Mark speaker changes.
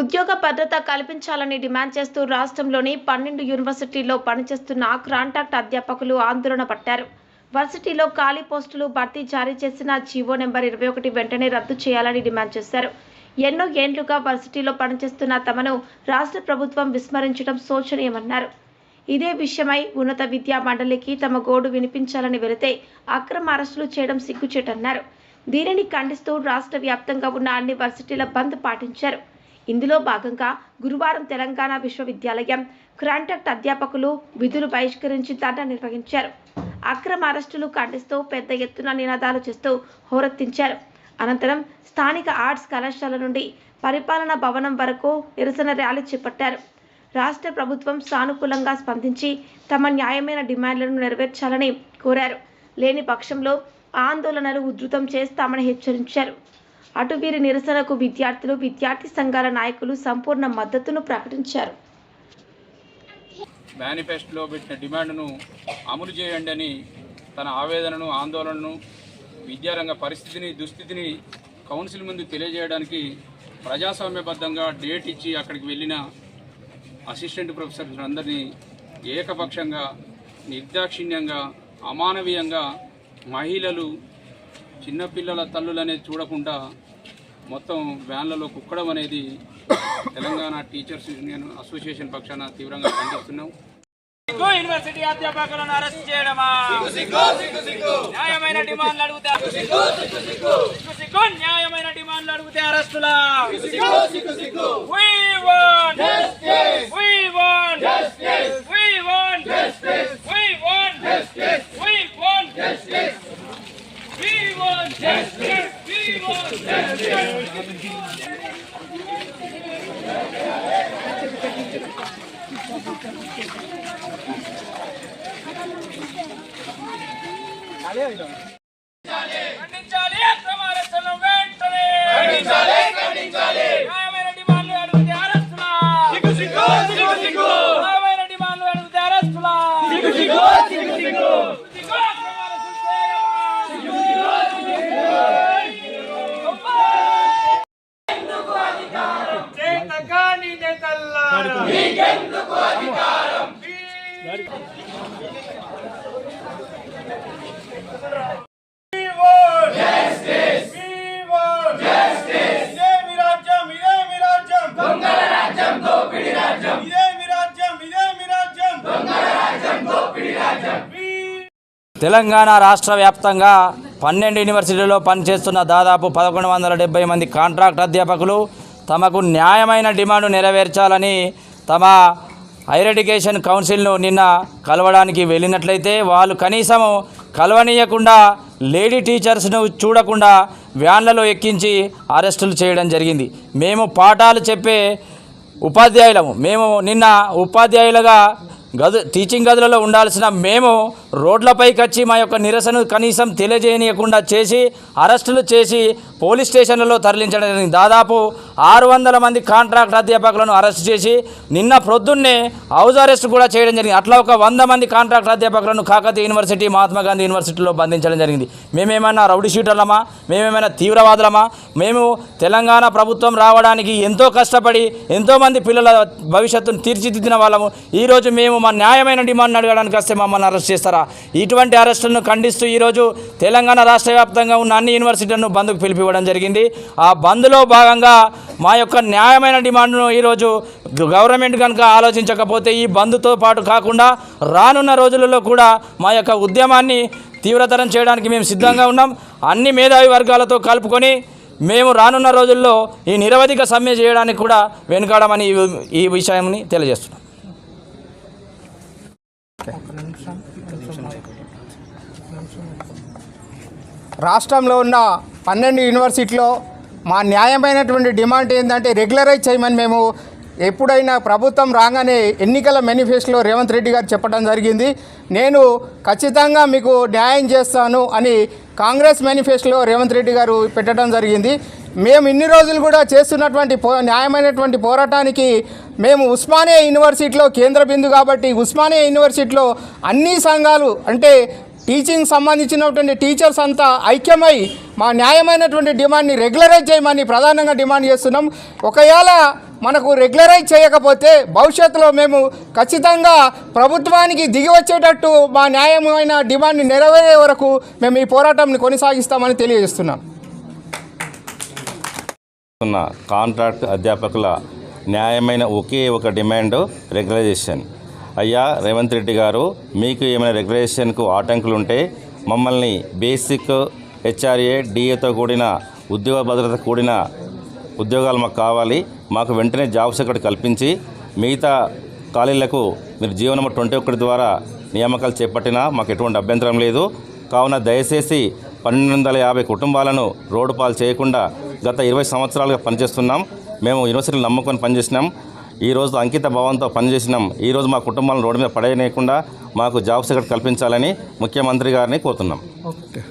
Speaker 1: ఉద్యోగ భద్రత కల్పించాలని డిమాండ్ చేస్తూ రాష్ట్రంలోని పన్నెండు యూనివర్సిటీల్లో పనిచేస్తున్న కాంట్రాక్ట్ అధ్యాపకులు ఆందోళన పట్టారు. వర్సిటీలో ఖాళీ పోస్టులు భర్తీ జారీ చేసిన జీవో నెంబర్ ఇరవై ఒకటి వెంటనే రద్దు చేయాలని డిమాండ్ చేశారు. ఎన్నో ఏండ్లుగా వర్సిటీలో పనిచేస్తున్న తమను రాష్ట్ర ప్రభుత్వం విస్మరించడం శోచనీయమన్నారు. ఇదే విషయమై ఉన్నత విద్యా మండలికి తమ గోడు వినిపించాలని వెళితే అక్రమ అరెస్టులు చేయడం సిగ్గుచేటన్నారు. దీనిని ఖండిస్తూ రాష్ట్ర వ్యాప్తంగా ఉన్న అన్ని వర్సిటీల బంద్ పాటించారు. ఇందులో భాగంగా గురువారం తెలంగాణ విశ్వవిద్యాలయం కాంట్రాక్ట్ అధ్యాపకులు విధులు బహిష్కరించి ధర్నా నిర్వహించారు. అక్రమ అరెస్టులు ఖండిస్తూ పెద్ద ఎత్తున నినాదాలు చేస్తూ హోరెత్తించారు. అనంతరం స్థానిక ఆర్ట్స్ కళాశాల నుండి పరిపాలనా భవనం వరకు నిరసన ర్యాలీ చేపట్టారు. రాష్ట్ర ప్రభుత్వం సానుకూలంగా స్పందించి తమ న్యాయమైన డిమాండ్లను నెరవేర్చాలని కోరారు. లేని పక్షంలో ఆందోళనలు ఉధృతం చేస్తామని హెచ్చరించారు. అటు వీరి నిరసనకు విద్యార్థులు విద్యార్థి సంఘాల నాయకులు సంపూర్ణ మద్దతును ప్రకటించారు.
Speaker 2: మేనిఫెస్టోలో పెట్టిన డిమాండ్ను అమలు చేయండి అని తన ఆవేదనను ఆందోళనను విద్యారంగ పరిస్థితిని దుస్థితిని కౌన్సిల్ ముందు తెలియజేయడానికి ప్రజాస్వామ్యబద్ధంగా డేట్ ఇచ్చి అక్కడికి వెళ్ళిన అసిస్టెంట్ ప్రొఫెసర్స్ అందరినీ ఏకపక్షంగా నిర్దాక్షిణ్యంగా అమానవీయంగా మహిళలు చిన్నపిల్లల తల్లులనే చూడకుండా మొత్తం వ్యాన్లలో కుక్కడం అనేది తెలంగాణ టీచర్స్ యూనియన్ అసోసియేషన్ పక్షాన తీవ్రంగా ఖండిస్తున్నాం
Speaker 3: యూనివర్సిటీ అధ్యాపకులను అరెస్ట్ చేయడమా? న్యాయమైన డిమాండ్లు అడిగితే న్యాయమైన డిమాండ్లు అడిగితే అరెస్టులా? We want justice. We want justice. We want justice. We want justice. We want justice. We want justice. We want justice. ఖండించాలి అక్రమ
Speaker 4: తెలంగాణ రాష్ట్ర వ్యాప్తంగా పన్నెండు యూనివర్సిటీల్లో పనిచేస్తున్న దాదాపు పదకొండు వందల డెబ్బై మంది కాంట్రాక్ట్ అధ్యాపకులు తమకు న్యాయమైన డిమాండ్ నెరవేర్చాలని తమ హైర్ ఎడ్యుకేషన్ కౌన్సిల్ను నిన్న కలవడానికి వెళ్ళినట్లయితే వాళ్ళు కనీసం కలవనీయకుండా లేడీ టీచర్స్ను చూడకుండా వ్యాన్లలో ఎక్కించి అరెస్టులు చేయడం జరిగింది. మేము పాఠాలు చెప్పే ఉపాధ్యాయులము. మేము నిన్న ఉపాధ్యాయులుగా గదు టీచింగ్ గదులలో ఉండాల్సిన మేము రోడ్లపైకి వచ్చి మా యొక్క నిరసన కనీసం తెలియజేయనీయకుండా చేసి అరెస్టులు చేసి పోలీస్ స్టేషన్లలో తరలించడం జరిగింది. దాదాపు ఆరు వందల మంది కాంట్రాక్ట్ అధ్యాపకులను అరెస్ట్ చేసి నిన్న ప్రొద్దున్నే హౌస్ అరెస్ట్ కూడా చేయడం జరిగింది. అట్లా ఒక వంద మంది కాంట్రాక్ట్ అధ్యాపకులను కాకతీయ యూనివర్సిటీ మహాత్మా గాంధీ యూనివర్సిటీలో బంధించడం జరిగింది. మేమేమైనా రౌడీ షీటర్లమా? మేమేమైనా తీవ్రవాదులమా? మేము తెలంగాణ ప్రభుత్వం రావడానికి ఎంతో కష్టపడి ఎంతోమంది పిల్లల భవిష్యత్తును తీర్చిదిద్దిన వాళ్ళము. ఈరోజు మేము మా న్యాయమైన డిమాండ్ అడగడానికి వస్తే మమ్మల్ని అరెస్ట్ చేస్తారా? ఇటువంటి అరెస్టులను ఖండిస్తూ ఈరోజు తెలంగాణ రాష్ట్ర వ్యాప్తంగా ఉన్న అన్ని యూనివర్సిటీలను బంద్కు పిలిపివ్వడం జరిగింది. ఆ బంద్లో భాగంగా మా యొక్క న్యాయమైన డిమాండ్ను ఈరోజు గవర్నమెంట్ కనుక ఆలోచించకపోతే ఈ బంద్తో పాటు కాకుండా రానున్న రోజులలో కూడా మా యొక్క ఉద్యమాన్ని తీవ్రతరం చేయడానికి మేము సిద్ధంగా ఉన్నాం. అన్ని మేధావి వర్గాలతో కలుపుకొని మేము రానున్న రోజుల్లో ఈ నిరవధిక సమ్మె చేయడానికి కూడా వెనుకాడమని ఈ- ఈ విషయాన్ని తెలియజేస్తున్నాం.
Speaker 5: రాష్ట్రంలో ఉన్న పన్నెండు యూనివర్సిటీలో మా న్యాయమైనటువంటి డిమాండ్ ఏంటంటే రెగ్యులరైజ్ చేయమని మేము ఎప్పుడైనా ప్రభుత్వం రాగానే ఎన్నికల మేనిఫెస్టోలో రేవంత్ రెడ్డి గారు చెప్పడం జరిగింది. నేను ఖచ్చితంగా మీకు న్యాయం చేస్తాను అని కాంగ్రెస్ మేనిఫెస్టోలో రేవంత్ రెడ్డి గారు పెట్టడం జరిగింది. మేము ఇన్ని రోజులు కూడా చేస్తున్నటువంటి పో న్యాయమైనటువంటి పోరాటానికి మేము ఉస్మానియా యూనివర్సిటీలో కేంద్ర బిందు కాబట్టి ఉస్మానియా యూనివర్సిటీలో అన్ని సంఘాలు అంటే టీచింగ్ సంబంధించినటువంటి టీచర్స్ అంతా ఐక్యమై మా న్యాయమైనటువంటి డిమాండ్ని రెగ్యులరైజ్ చేయమని ప్రధానంగా డిమాండ్ చేస్తున్నాం. ఒకవేళ మనకు రెగ్యులరైజ్ చేయకపోతే భవిష్యత్తులో మేము ఖచ్చితంగా ప్రభుత్వానికి దిగి వచ్చేటట్టు మా న్యాయమైన డిమాండ్ని నెరవేరే వరకు మేము ఈ పోరాటంని కొనసాగిస్తామని తెలియజేస్తున్నాం.
Speaker 6: ఉన్న కాంట్రాక్ట్ అధ్యాపకుల న్యాయమైన ఒకే ఒక డిమాండ్ రెగ్యులైజేషన్ అయ్యా రేవంత్ రెడ్డి గారు మీకు ఏమైనా రెగ్యులేషన్కు ఆటంకులు ఉంటే మమ్మల్ని బేసిక్ హెచ్ఆర్ఏ డిఏతో కూడిన ఉద్యోగ భద్రత కూడిన ఉద్యోగాలు మాకు కావాలి. మాకు వెంటనే జాబ్స్ ఇక్కడ కల్పించి మిగతా ఖాళీలకు మీరు జీవో నెంబర్ ట్వంటీ ఒకటి ద్వారా నియామకాలు చేపట్టినా మాకు ఎటువంటి అభ్యంతరం లేదు. కావున దయచేసి పన్నెండు వందల యాభై కుటుంబాలను రోడ్డు పాలు చేయకుండా గత ఇరవై సంవత్సరాలుగా పనిచేస్తున్నాం. మేము యూనివర్సిటీలు నమ్ముకొని పనిచేసినాం. ఈ రోజు అంకిత భావంతో పనిచేసినాం. ఈరోజు మా కుటుంబాలను రోడ్డు మీద పడేయకుండా మాకు జాబ్ ఇక్కడ కల్పించాలని ముఖ్యమంత్రి గారిని కోరుతున్నాం.
Speaker 5: ఓకే.